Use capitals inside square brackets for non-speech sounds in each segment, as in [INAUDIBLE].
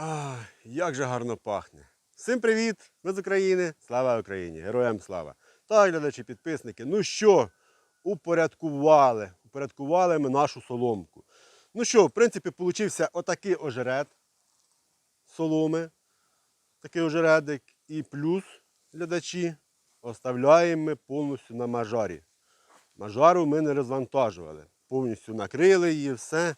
А, як же гарно пахне. Всім привіт! Ми з України. Слава Україні! Героям слава! Так, глядачі, підписники. Ну що, упорядкували. Упорядкували ми нашу соломку. Ну що, в принципі, получився отакий ожеред соломи. Такий ожередик. І плюс, глядачі, оставляємо ми повністю на мажарі. Мажару ми не розвантажували. Повністю накрили її, все.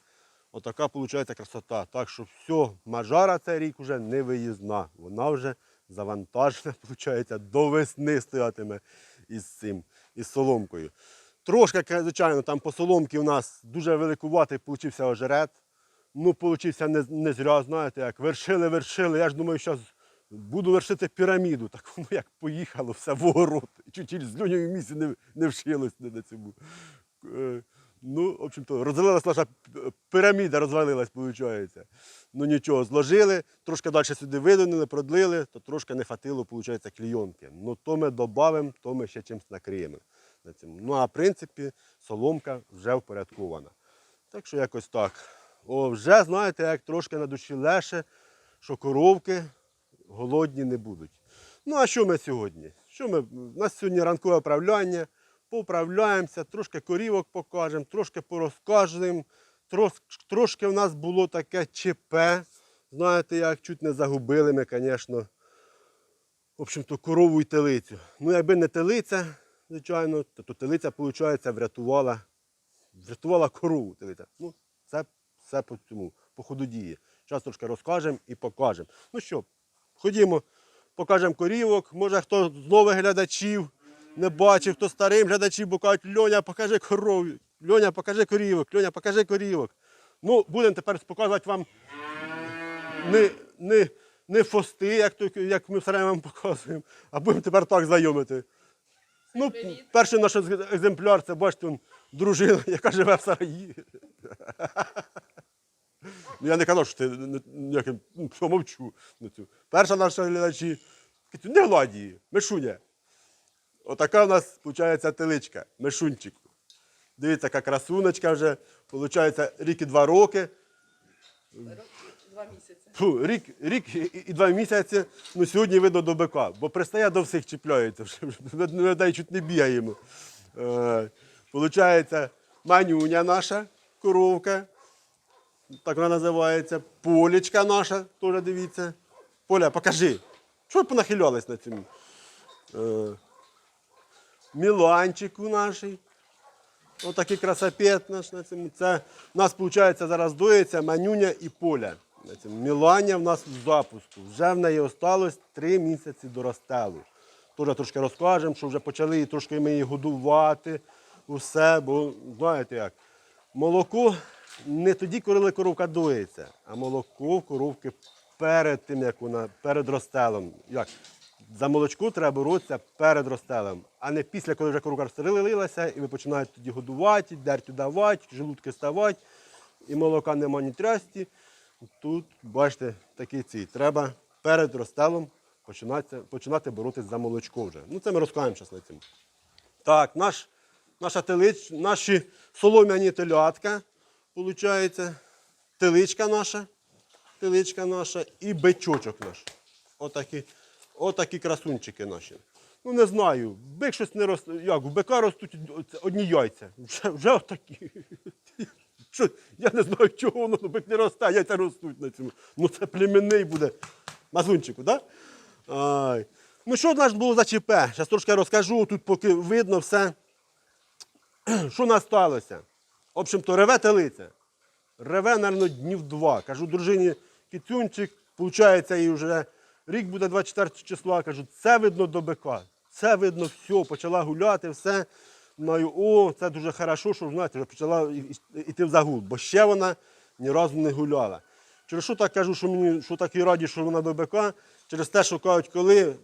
Отака виходить красота. Так що все, мажара цей рік вже не виїзна. Вона вже завантажена, [LAUGHS] виходить, до весни стоятиме із цим, із соломкою. Трошки, звичайно, там по соломці у нас дуже великуватий получився ожеред. Ну, получився не, не зря, знаєте, як вершили, вершили. Я ж думаю, зараз буду вершити піраміду. Так воно як поїхало все в огород. Чуть з люньою місці не, не вшилось на цьому. Ну, в общем-то, розвалилась наша піраміда, розвалилась, виходить. Ну нічого, зложили, трошки далі сюди видунули, продлили, то трошки не хватило, виходить, клійонки. Ну то ми додамо, то ми ще чимось накриємо. Ну а в принципі, соломка вже впорядкована. Так що якось так. О, вже знаєте, як трошки на душі леше, що коровки голодні не будуть. Ну а що ми сьогодні? Що ми? У нас сьогодні ранкове управляння. Поуправляємося, трошки корівок покажемо, трошки порозкажемо. Трошки в нас було таке ЧП. Знаєте, як чуть не загубили ми, звісно, в общем-то, корову і телицю. Ну, якби не телиця, звичайно, то, то телиця, виходить, врятувала, врятувала корову телиця. Ну, це все по цьому, по ходу дії. Зараз трошки розкажемо і покажемо. Ну що, ходімо, покажемо корівок. Може, хто з нових глядачів не бачив, хто старим глядачів, бо кажуть, Льоня, покажи корову. Льоня, покажи корівок, Льоня, покажи корівок. Ну, будемо тепер показувати вам не, не, не фости, як, як ми все вам показуємо, а будемо тепер так знайомити. Ну, перший наш екземпляр, це бачите, дружина, яка живе в сараї. Ну, я не казав, що ти ніяким, ну, мовчу. Перша наша глядачі, не гладь її, мишуня. Отака в нас, виходить, теличка, мишунчик. Дивіться, яка красуночка вже, виходить, рік і два роки. Два місяці. Рік, рік і, і два місяці, ну сьогодні видно до бика, бо пристає до всіх чіпляється, вже, чуть не бігаємо. Е, Получається, манюня наша, коровка, так вона називається, полічка наша, теж дивіться. Поля, покажи, що ви понахилялись на цьому? Е, Міланчику нашій. Отакий красопет наш на цьому. Це у нас, виходить, зараз доїться манюня і поля. На цьому. Міланя в нас в запуску. Вже в неї осталось три місяці до розстелу. Теж трошки розкажемо, що вже почали її трошки ми її годувати. Усе, бо знаєте як, молоко не тоді, коли коровка доїться, а молоко в коровки перед тим, як вона, перед розстелом. Як? За молочко треба боротися перед розстелем, а не після, коли вже коровка розстелилася, і ви починаєте тоді годувати, дертю давати, желудки ставати, і молока нема ні трясті. Тут, бачите, такий цей. Треба перед розстелом починати, починати боротися за молочко вже. Ну, це ми розкажемо зараз на цьому. Так, наш, наша телич, наші солом'яні телятка, виходить, теличка наша, теличка наша і бичочок наш. Отакі, отакі красунчики наші. Ну не знаю, бик щось не росте. Як, у бика ростуть одні яйця. Вже, вже отакі. [LAUGHS] Що, я не знаю, чого воно, ну, бик не росте, яйця ростуть на цьому. Ну це племінний буде. Мазунчику, так? Да? Ну що в нас було за ЧП? Зараз трошки розкажу, тут поки видно все. [CLEARS THROAT] Що нас сталося? В общем-то, реве телиця. Реве, мабуть, днів два. Кажу, дружині кицюнчик, виходить, і вже рік буде 24 числа. Кажу, це видно до бика. Це видно все, почала гуляти, все. Знаю, о, це дуже хорошо, що знаєте, вже почала йти в загул, бо ще вона ні разу не гуляла. Через що так кажу, що мені що так і раді, що вона до бика? Через те, що кажуть, коли е,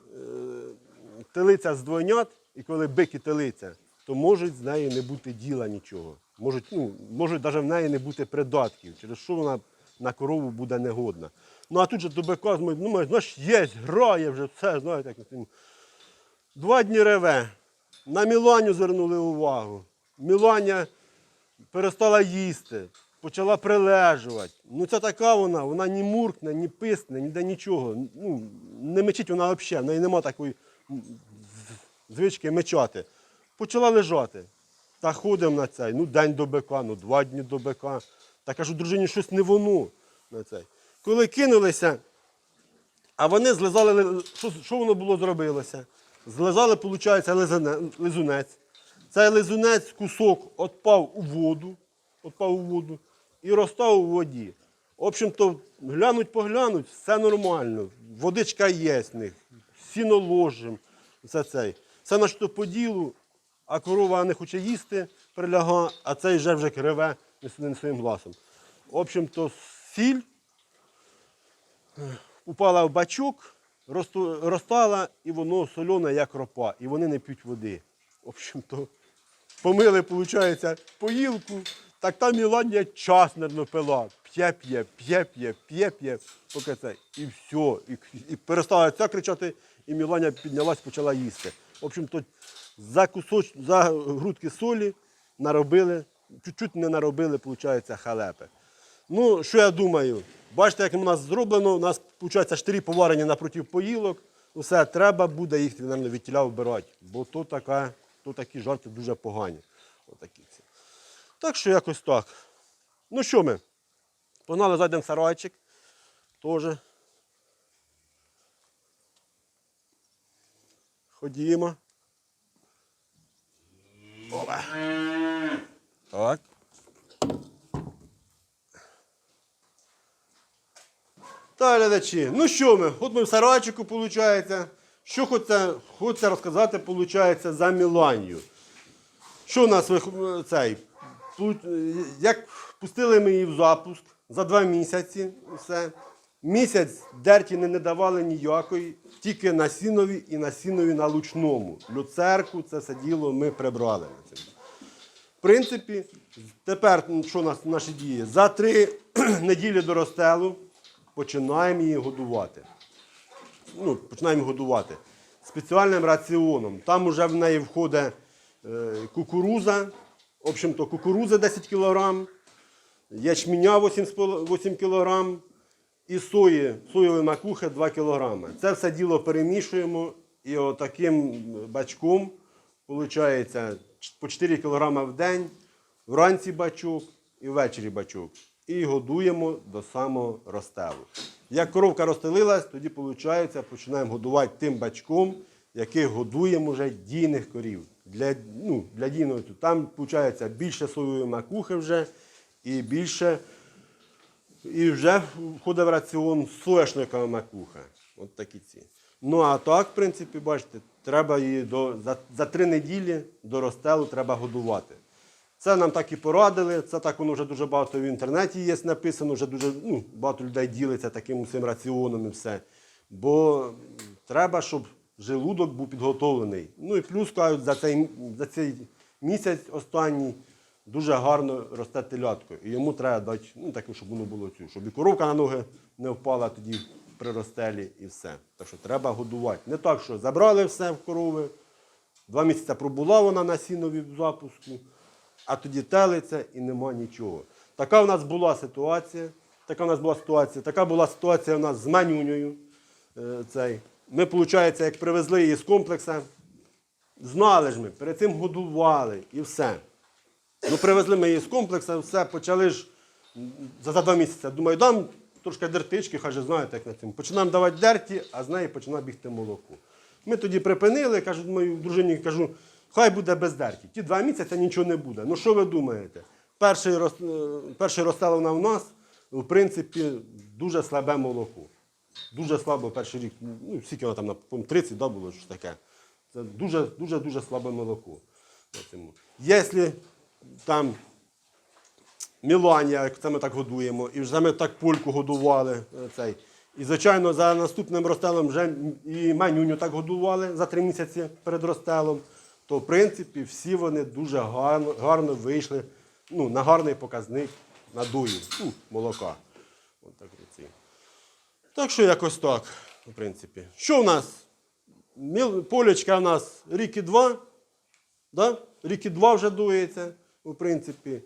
телиця здвойнять і коли бик і телиця, то можуть з нею не бути діла нічого. Можуть, ну, можуть навіть в неї не бути придатків, через що вона на корову буде негодна. Ну а тут же до бика, ну, знаєш, є, грає вже, все, знаєте, як. Два дні реве. На Міланю звернули увагу. Міланя перестала їсти. почала прилежувати. Ну це така вона, вона ні муркне, ні писне, ніде нічого. Ну, не мечить вона взагалі, в неї нема такої звички мечати. Почала лежати. Та ходимо на цей, ну день до бика, ну два дні до бика. Та кажу, дружині, щось не воно на цей. Коли кинулися, а вони злизали, що, що воно було зробилося? Злизали, виходить, лизунець. Цей лизунець кусок відпав у воду, відпав у воду і розстав у воді. В общем-то, глянуть, поглянуть, все нормально. Водичка є з них, сіно ложим, все цей. Все на що по ділу, а корова не хоче їсти, приляга, а цей вже вже криве не своїм- гласом. В общем-то, сіль упала в бачок, розтала, і воно солене, як ропа, і вони не п'ють води. В общем-то, помили, виходить, поїлку, так там Міланія час, мабуть, пила. П'є, п'є, п'є, п'є, п'є, п'є, поки це. І все. І, і перестала ця кричати, і Міланя піднялась, почала їсти. В общем-то, за кусоч, за грудки солі наробили, чуть-чуть не наробили, виходить, халепи. Ну, що я думаю? Бачите, як у нас зроблено, у нас, виходить, штирі поварені напроти поїлок. Все, треба буде їх, мабуть, від тіля вбирати, бо то, така, то такі жарти дуже погані. Отакі ці. Так що якось так. Ну що ми? Погнали зайдемо в сарайчик. Теж. Ходімо. Опа. Так. Так, глядачі, ну що ми? От ми в сарайчику, виходить. Що хочеться, хочеться розказати, виходить, за Міланію. Що у нас цей? Як пустили ми її в запуск за два місяці, все. Місяць дерті не, не давали ніякої, тільки на сінові і на сінові на лучному. Люцерку це все діло ми прибрали. Принципі, тепер що у нас наші дії? За три [CLEARS THROAT] неділі до розстелу починаємо її годувати. Ну, починаємо годувати спеціальним раціоном. Там вже в неї входить е, кукуруза, в общем-то, кукуруза 10 кг, ячменя 8, 8 кг і сої, соєвої макухи 2 кг. Це все діло перемішуємо і отаким бачком, виходить, по 4 кг в день, вранці бачок і ввечері бачок. І годуємо до самого розстелу. Як коровка розстелилась, тоді виходить, починаємо годувати тим бачком, який годуємо вже дійних корів. Для, ну, для дійного там виходить більше соєвої макухи вже і більше і вже входить в раціон соняшникова макуха. От такі ці. Ну а так, в принципі, бачите, треба її до, за, за три неділі до розстелу треба годувати. Це нам так і порадили. Це так воно вже дуже багато в інтернеті є написано, вже дуже ну, багато людей ділиться таким цим раціоном і все. Бо треба, щоб желудок був підготовлений. Ну і плюс кажуть, за цей, за цей місяць останній дуже гарно росте телятко. І йому треба дати, ну таке, щоб воно було цю, щоб і коровка на ноги не впала тоді при розстелі і все. Так що треба годувати. Не так, що забрали все в корови, два місяці пробула вона на сінові запуску, а тоді телиться і нема нічого. Така в нас була ситуація. Така в нас була ситуація. Така була ситуація у нас з манюнею. Е, цей. Ми, виходить, як привезли її з комплексу, знали ж ми, перед цим годували і все. Ну, привезли ми її з комплексу, все, почали ж за два місяці. Думаю, дам трошки дертички, хай знаєте, як на цьому. Починаємо давати дерті, а з неї починає бігти молоко. Ми тоді припинили, кажу, моїй дружині кажу, хай буде без дерті. Ті два місяці нічого не буде. Ну що ви думаєте? Перший, роз- е, перший розстел вона в нас, в принципі, дуже слабе молоко. Дуже слабо перший рік, ну, скільки вона там, на по-моєму, 30 да, було щось таке. Це дуже, дуже, дуже слабе молоко. Якщо там Міланія, це ми так годуємо, і вже ми так польку годували. Цей. І, звичайно, за наступним розстелом вже і манюню так годували за три місяці перед розстелом, то в принципі всі вони дуже гарно, гарно вийшли ну, на гарний показник надою ну, молока. От так, так що якось так, в принципі. Що в нас? Полечка у нас рік і два. Да? Рік і два вже дується, в принципі.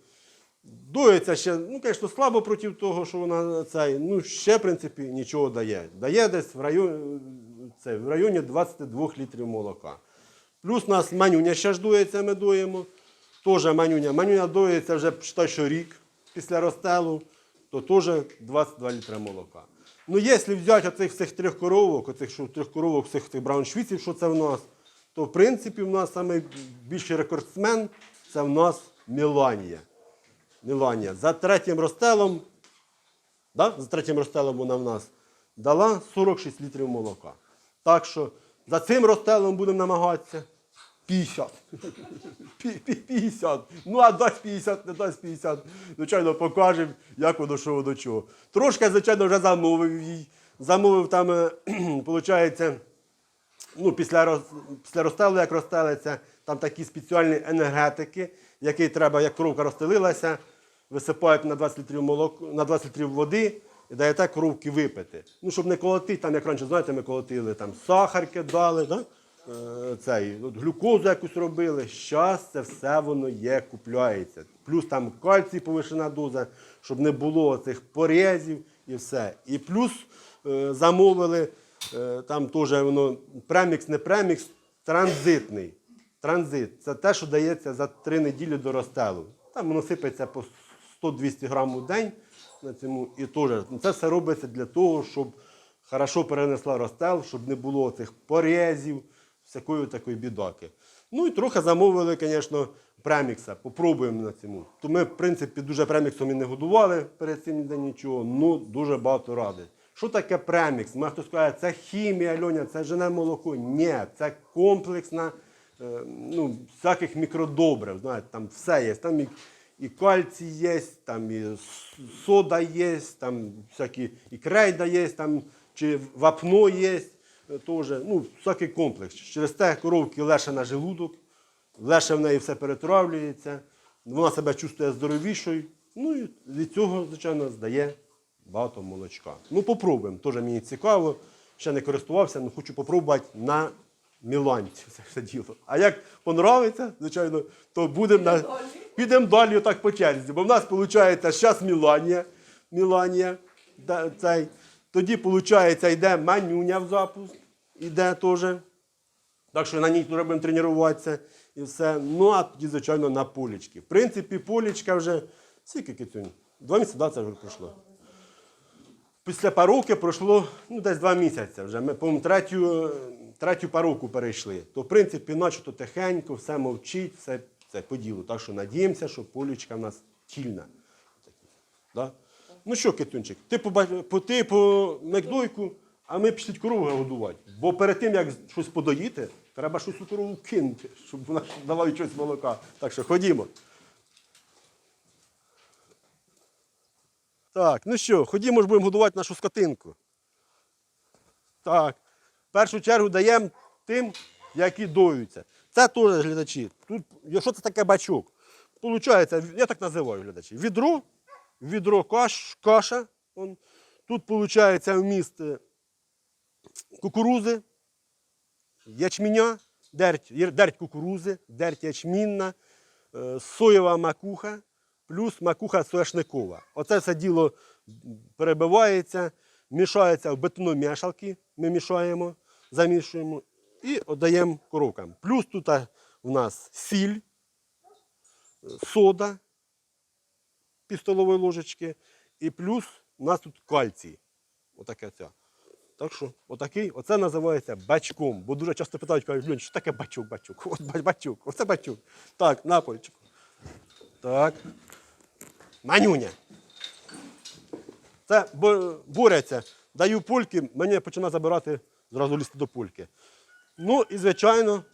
Доїться ще, ну, звісно, слабо проти того, що вона цей, ну, ще, в принципі, нічого дає. Дає десь в районі, це, в районі 22 літрів молока. Плюс у нас манюня ще ж доїться, ми доїмо. Теж манюня. Манюня доїться вже считай, що рік після розстелу, то теж 22 літри молока. Ну, якщо взяти оцих всіх трьох коровок, оцих що, трьох коровок, всіх цих брауншвіців, що це в нас, то в принципі в нас найбільший рекордсмен це в нас Міланія. Міланія. За третім розстелом, да? за третім розстелом вона в нас дала 46 літрів молока. Так що за цим розстелом будемо намагатися 50. Пі- пі- 50. Ну, а дасть 50, не дасть 50. Звичайно, покажемо, як воно що до чого. Трошки, звичайно, вже замовив їй. Замовив там, [CLEARS THROAT] виходить, ну, після, роз, після розстелу, як розстелиться, там такі спеціальні енергетики, які треба, як коровка розстелилася, висипають на 20 літрів молоко, на 20 літрів води і даєте коровки випити. Ну, щоб не колотити, там, як раніше, знаєте, ми колотили, там сахар кидали, да? е, цей, от, глюкозу якусь робили. Зараз це все воно є, купляється. Плюс там кальцій повишена доза, щоб не було цих порезів і все. І плюс е, замовили, е, там теж воно премікс, не премікс, транзитний. Транзит це те, що дається за три неділі до розстелу. Там воно сипеться по 100-200 грам у день на цьому. І теж це все робиться для того, щоб хорошо перенесла розстел, щоб не було цих порезів, всякої такої бідаки. Ну і трохи замовили, звісно, премікса. Попробуємо на цьому. То ми, в принципі, дуже преміксом і не годували перед цим ніде нічого, ну дуже багато ради. Що таке премікс? Може хтось скаже, це хімія, Льоня, це жене молоко. Ні, це комплексна, ну, всяких мікродобрив. Знаєте, там все є. Там і, і кальцій є, там і сода є, там всякі і крейда є, там, чи вапно є. е, Теж, ну, всякий комплекс. Через те коровки леше на желудок, леше в неї все перетравлюється, вона себе чувствує здоровішою. Ну і від цього, звичайно, здає багато молочка. Ну, попробуємо. Теж мені цікаво. Ще не користувався, але хочу попробувати на Міланці це все діло. А як понравиться, звичайно, то будемо на... Підемо далі так по черзі. Бо в нас виходить зараз Міланія. Міланія цей. Тоді, виходить, йде манюня в запуск, іде теж. Так що на ній будемо тренуватися і все. Ну, а тоді, звичайно, на полічки. В принципі, полічка вже скільки кицюнь? Два місяці, да, це вже пройшло. Після паруки пройшло ну, десь два місяці вже. Ми, по-моєму, третю, третю паруку перейшли. То, в принципі, начебто тихенько, все мовчить, все це по ділу. Так що надіємося, що полічка в нас тільна. Да? Ну що, Китунчик, ти по, по, ти по мекдойку, а ми пішли корову годувати. Бо перед тим, як щось подоїти, треба щось у корову кинути, щоб вона дала їй щось молока. Так що ходімо. Так, ну що, ходімо ж будемо годувати нашу скотинку. Так. В першу чергу даємо тим, які доються. Це теж глядачі. Тут, що це таке бачок? Получається, я так називаю глядачі. Відро, відро каш, каша. Он. Тут виходить вміст е, кукурузи, ячменя, дерть, дерть кукурузи, дерть ячмінна, е, соєва макуха, плюс макуха сояшникова. Оце все діло перебивається, мішається в бетономішалки, ми мішаємо, замішуємо і віддаємо коровкам. Плюс тут в нас сіль, сода, пів столової ложечки, і плюс у нас тут кальцій. Отаке ця. Так що, отакий, оце називається бачком. Бо дуже часто питають, кажуть, що таке бачок, бачок? От ба- бачок, оце бачок. Так, на польчику. Так. Манюня. Це бо- борються. Даю пульки, мені починає забирати зразу лізти до пульки. Ну і, звичайно,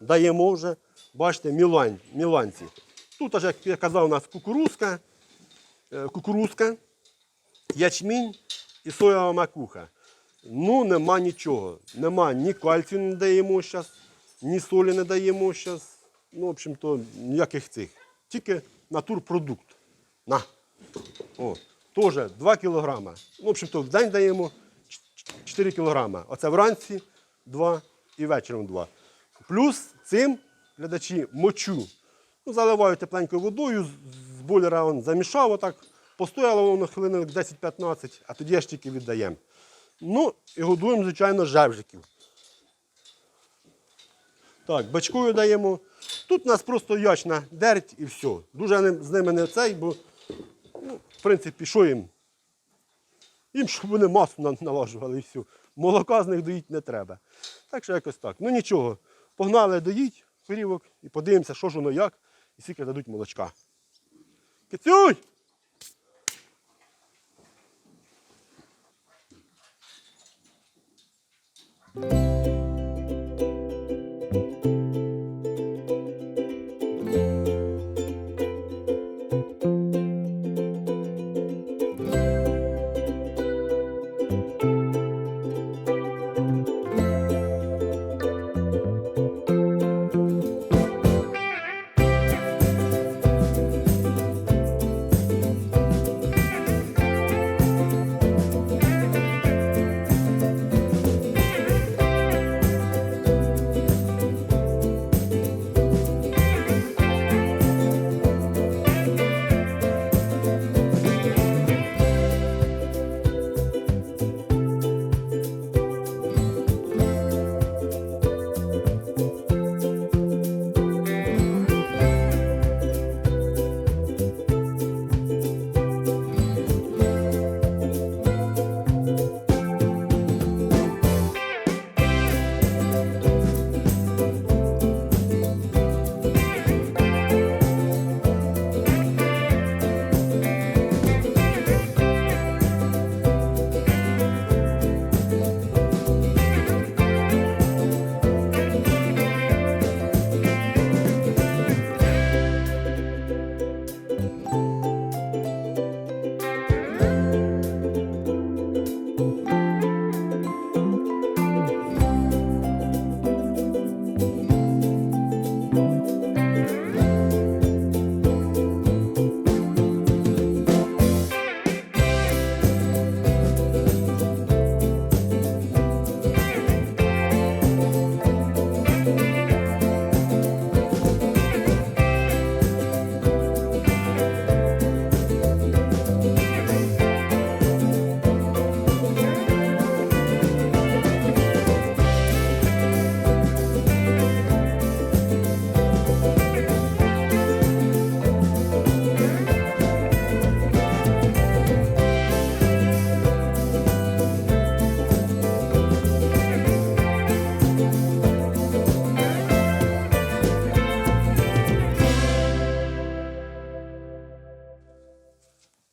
даємо вже, бачите, мілань, міланці. Тут, аж, як я казав, у нас кукурузка, е, кукурузка, ячмінь і соєва макуха. Ну, нема нічого. Нема ні кальцію не даємо зараз, ні солі не даємо зараз. Ну, в общем-то, ніяких цих. Тільки натурпродукт. На. О, теж 2 кілограма. Ну, в общем-то, в день даємо 4 кілограма. Оце вранці 2 і вечором 2. Плюс цим глядачі мочу. Ну, заливаю тепленькою водою, з- бойлера он замішав, отак, постояло воно хвилин 10-15, а тоді аж тільки віддаємо. Ну, і годуємо, звичайно, жевжиків. Так, бачкою даємо. Тут у нас просто ячна дерть і все. Дуже з ними не цей, бо, в принципі, що їм? Їм, щоб вони масу на- налажували і все. Молока з них доїть не треба. Так що якось так. Ну нічого. Погнали доїть корівок і подивимося, що ж воно як, і скільки дадуть молочка. Кицюнь!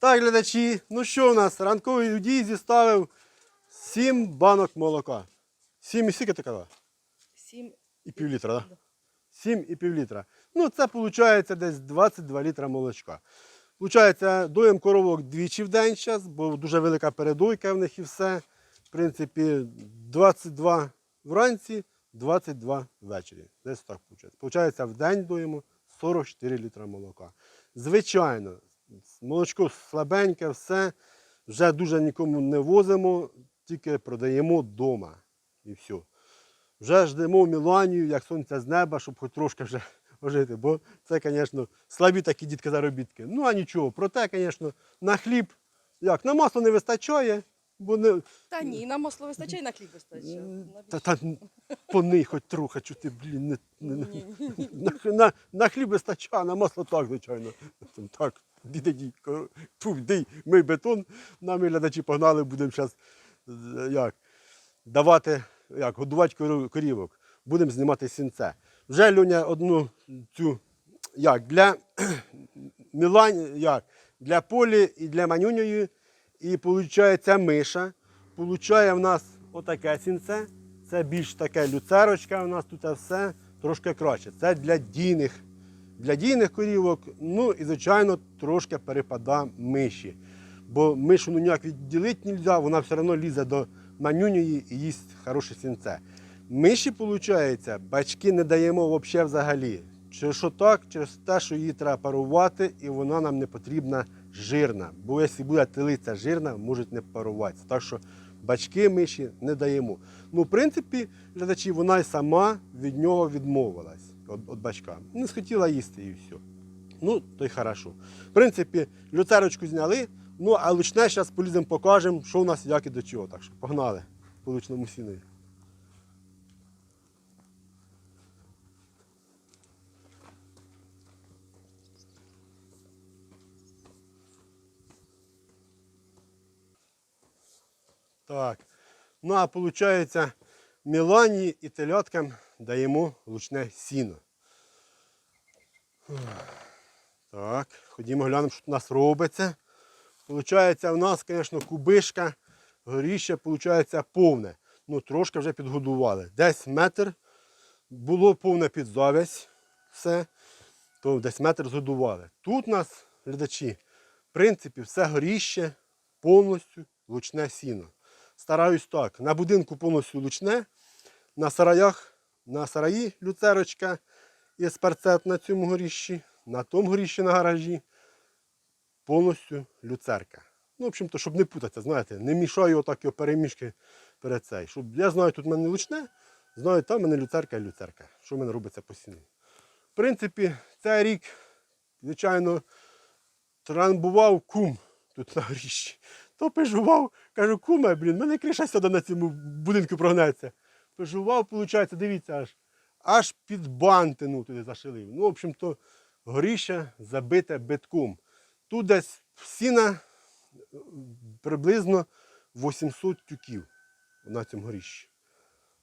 Так, глядачі, ну що у нас? Ранковий удій зіставив 7 банок молока. 7 і скільки ти казав? Сім. І пів літра, так? Да? 7 і пів літра. Ну, це виходить десь 22 літра молочка. Получається, доїм коровок двічі в день зараз, бо дуже велика передойка в них і все. В принципі, 22 вранці, 22 ввечері. Десь так виходить. Получається, в день доїмо 44 літра молока. Звичайно, молочко слабеньке, все. Вже дуже нікому не возимо, тільки продаємо вдома. І все. Вже ждемо Міланію, як сонце з неба, щоб хоч трошки вже [LAUGHS] ожити. Бо це, звісно, слабі такі дітки заробітки. Ну а нічого, проте, звісно, на хліб, як, на масло не вистачає, бо не, Та ні, на масло вистачає, на хліб вистачає. Та, та пони хоч трохи, що ти, блін, не, не, не. [LAUGHS] На, на, на хліб вистачає, а на масло так, звичайно. Так, [LAUGHS] дій, дій, ми бетон, нам глядачі погнали, будемо зараз як, давати, як, годувати корівок. Будемо знімати сінце. Вже Льоня одну цю, як, для [CLEARS THROAT] Мілань, як, для полі і для манюньої. І виходить миша. Получає в нас отаке сінце. Це більш таке люцерочка, у нас тут все трошки краще. Це для дійних, для дійних корівок. Ну і, звичайно, трошки перепада миші. Бо мишу ну ніяк відділити не можна, вона все одно лізе до манюньої і їсть хороше сінце. Миші, виходить, бачки не даємо взагалі. Через що так? Через те, що її треба парувати, і вона нам не потрібна жирна. Бо якщо буде телиця жирна, може не паруватися. Так що бачки миші не даємо. Ну, в принципі, глядачі, вона й сама від нього відмовилась від, бачка. Не схотіла їсти і все. Ну, то й хорошо. В принципі, люцерочку зняли, ну а лучне зараз поліземо покажемо, що у нас як і до чого. Так що погнали по лучному сінові. Так. Ну а виходить, Мілані і теляткам даємо лучне сіно. Так, ходімо глянемо, що у нас робиться. Получається, у нас, звісно, кубишка, горіще, получається, повне. Ну, трошки вже підгодували. Десь метр було повне під завязь, все, то десь метр згодували. Тут у нас, глядачі, в принципі, все горіще, повністю лучне сіно. Стараюсь так. На будинку повністю лучне, на сараях, на сараї люцерочка є спарцет на цьому горіщі, на тому горіщі на гаражі повністю люцерка. Ну, в общем-то, щоб не путатися, знаєте, не мішаю отак його перемішки перед цей. Щоб, я знаю, тут в мене лучне, знаю, там в мене люцерка і люцерка. Що в мене робиться постійно. В принципі, цей рік, звичайно, трамбував кум тут на горіщі. То пижував, кажу, куме, блін, мене криша сюди на цьому будинку прогнеться. Пижував, виходить, дивіться, аж аж під бантину туди зашилив. Ну, в общем-то, горіще забите битком. Тут десь сіна е, приблизно 800 тюків на цьому горіщі.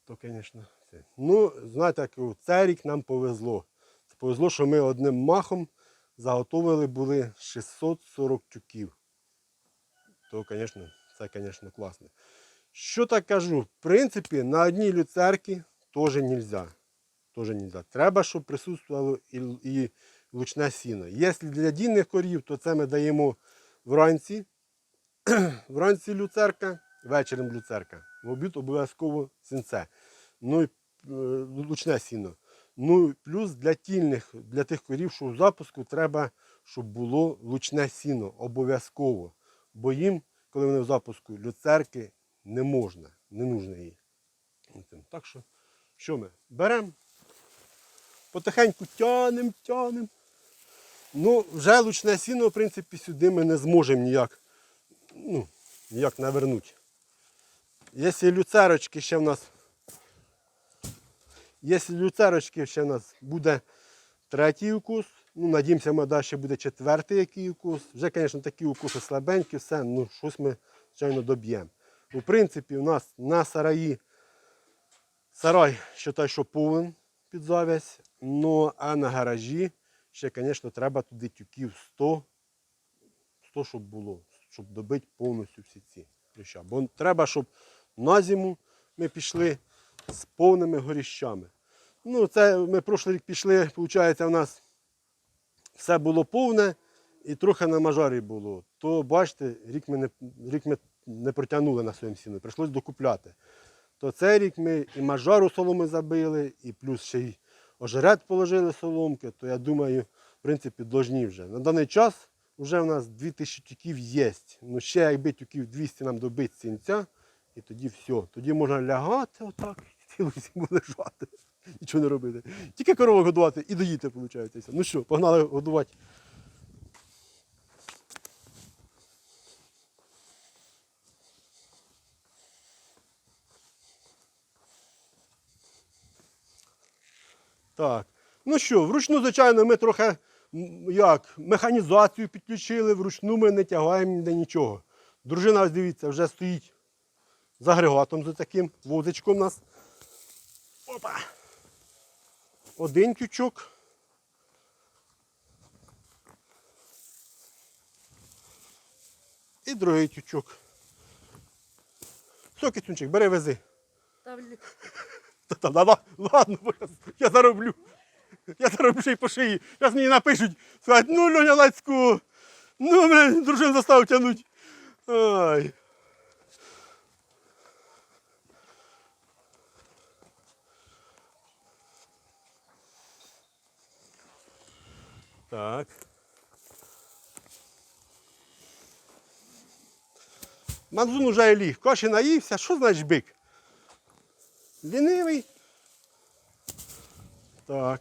То, звісно, це. Ну, знаєте, як цей рік нам повезло. Це повезло, що ми одним махом заготовили були 640 тюків. То, звісно, це, звісно, класно. Що так кажу? В принципі, на одній люцерці теж не можна. Тоже нельзя. Треба, щоб присутствувало і, і лучне сіно. Якщо для дійних корів, то це ми даємо вранці. [CLEARS THROAT] вранці люцерка, вечором люцерка. В обід обов'язково сінце. Ну і е, лучне сіно. Ну плюс для тільних, для тих корів, що в запуску, треба, щоб було лучне сіно. Обов'язково. Бо їм, коли вони в запуску, люцерки не можна, не нужно їй. Так що, що ми? Беремо потихеньку тянем, тянем. Ну, вже лучне сіно, в принципі, сюди ми не зможемо ніяк, ну, ніяк навернути. Якщо люцерочки ще в нас. Якщо люцерочки ще в нас буде третій укус, ну, надіємося, ми далі буде четвертий який укус. Вже, звісно, такі укуси слабенькі, все, ну, щось ми, звичайно, доб'ємо. У принципі, у нас на сараї сарай, що той, що повен під завязь. Ну, а на гаражі ще, звісно, треба туди тюків 100, 100, щоб було, щоб добити повністю всі ці кліща. Бо треба, щоб на зиму ми пішли з повними горіщами. Ну, це ми прошлий рік пішли, виходить, у нас все було повне і трохи на мажорі було. То бачите, рік ми не, рік ми не протягнули на своєму сіну, прийшлось докупляти. То цей рік ми і мажору соломи забили, і плюс ще й ожерет положили соломки, то я думаю, в принципі, должні вже. На даний час вже у нас 2000 тюків є. Ну ще якби тюків 200 нам добити сінця, і тоді все. Тоді можна лягати отак, і цілу зиму лежати. Нічого не робити. Тільки корову годувати і доїти, виходить. Ну що, погнали годувати. Так. Ну що, вручну, звичайно, ми трохи як, механізацію підключили, вручну ми не тягаємо ніде нічого. Дружина, ось дивіться, вже стоїть з агрегатом за таким возичком у нас. Опа. Один тючок. І другий тючок. Все, кицюнчик, бери вези. Та, та, та, ладно, я, зароблю. Я зароблю ще й по шиї. Зараз мені напишуть, скажуть, ну Льоня Лацько, ну мене дружину заставив тягнути. Ай. Так. Манзун уже ліг. Коші наївся. Що значить бик? Лінивий. Так.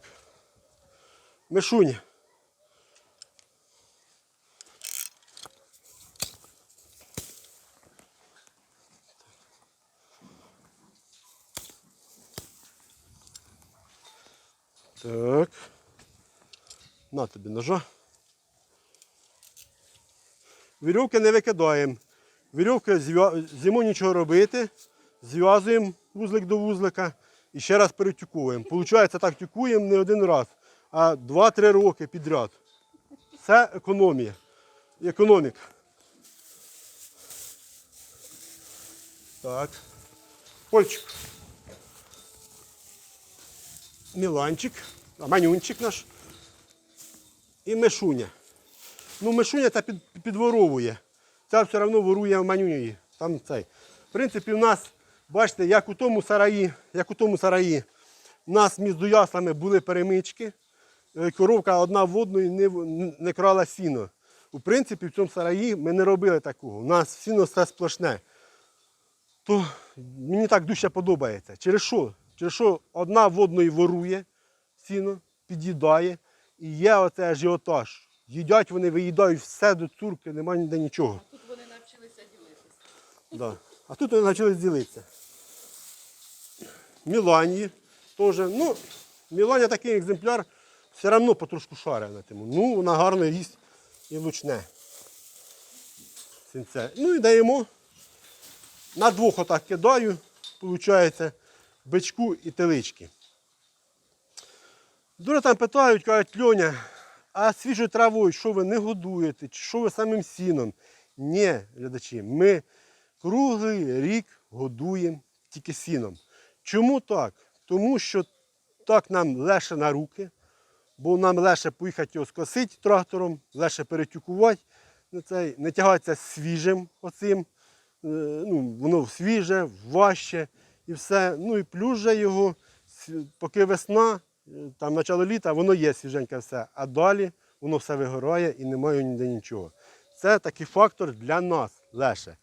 Мишунь. Так. На тобі ножа. Вірьовки не викидаємо. Вірьовки зиму нічого робити. Зв'язуємо вузлик до вузлика і ще раз перетюкуємо. Получається, так тюкуємо не один раз, а 2-3 роки підряд. Це економія. Економік. Так. Польчик. Міланчик, а манюнчик наш. І мишуня. Ну, мишуня та під, підворовує. Ця все одно ворує в манюні. Там цей. В принципі, в нас, бачите, як у тому сараї, як у тому сараї, у нас між яслами були перемички. Е, Коровка одна в одної не, не крала сіно. У принципі, в цьому сараї ми не робили такого. У нас сіно все сплошне. То мені так дуже подобається. Через що? Через що одна в одної ворує сіно, під'їдає, і є оцей ажіотаж. Їдять вони, виїдають все до цурки, немає ніде нічого. А Тут вони навчилися ділитися. Да. А тут вони почали ділитися. Міланії теж. Ну, Міланя такий екземпляр, все одно потрошку шаре на тему. Ну, вона гарно їсть і лучне. Синце. Ну і даємо. На двох отак кидаю, виходить, бичку і телички. Дуже там питають, кажуть, Льоня, а свіжою травою, що ви не годуєте, що ви самим сіном? Ні, глядачі, ми круглий рік годуємо тільки сіном. Чому так? Тому що так нам легше на руки, бо нам легше поїхати його скосити трактором, легше перетюкувати, цей, не тягатися свіжим оцим. Е, Ну, воно свіже, важче і все. Ну і плюс же його, поки весна, е, там начало літа, воно є свіженьке все, а далі воно все вигорає і немає ніде нічого. Це такий фактор для нас легше.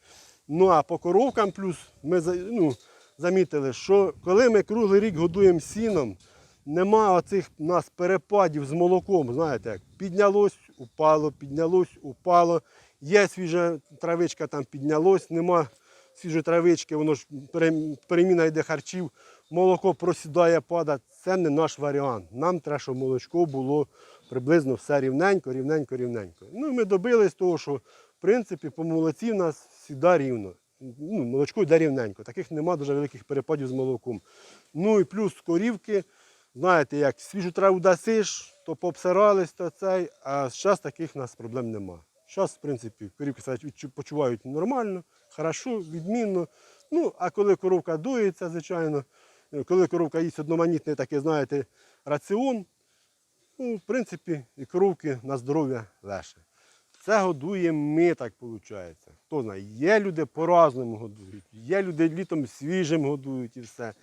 Ну а по коровкам плюс ми ну, замітили, що коли ми круглий рік годуємо сіном, нема оцих у нас перепадів з молоком. Знаєте, як піднялось, упало, піднялось, упало. Є свіжа травичка, там піднялось, нема свіжої травички, воно ж переміна йде харчів, молоко просідає, падає. Це не наш варіант. Нам треба, щоб молочко було приблизно все рівненько, рівненько, рівненько. Ну і ми добились того, що в принципі по молоці в нас завжди рівно. Ну, молочко йде рівненько. Таких нема дуже великих перепадів з молоком. Ну і плюс корівки, знаєте, як свіжу траву дасиш, то пообсирались, то цей, а зараз таких у нас проблем нема. Зараз, в принципі, корівки почувають нормально, хорошо, відмінно. Ну, а коли коровка дується, звичайно, коли коровка їсть одноманітний такий, знаєте, раціон, ну, в принципі, і коровки на здоров'я легше. Це годуємо ми, так виходить. Хто знає, є люди по-разному годують, є люди літом свіжим годують і все.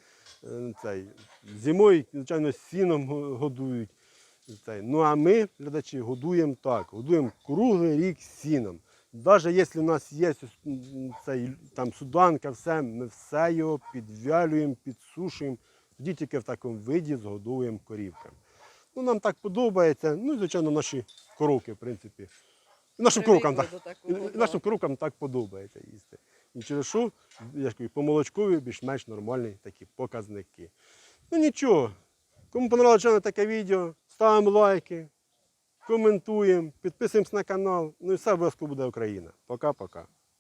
Е, Цей, зимою, звичайно, сіном годують. Цей. Ну а ми, глядачі, годуємо так, годуємо круглий рік сіном. Навіть якщо у нас є цей, там, суданка, все, ми все його підвялюємо, підсушуємо, тоді тільки в такому виді згодуємо корівкам. Ну, нам так подобається. Ну і, звичайно, наші коровки, в принципі. Нашим коровкам так. Нашим коровкам так подобається їсти. І через що, я ж кажу, по молочкові більш-менш нормальні такі показники. Ну нічого. Кому понравилося таке відео, ставимо лайки, коментуємо, підписуємось на канал. Ну і все обов'язково буде Україна. Пока-пока.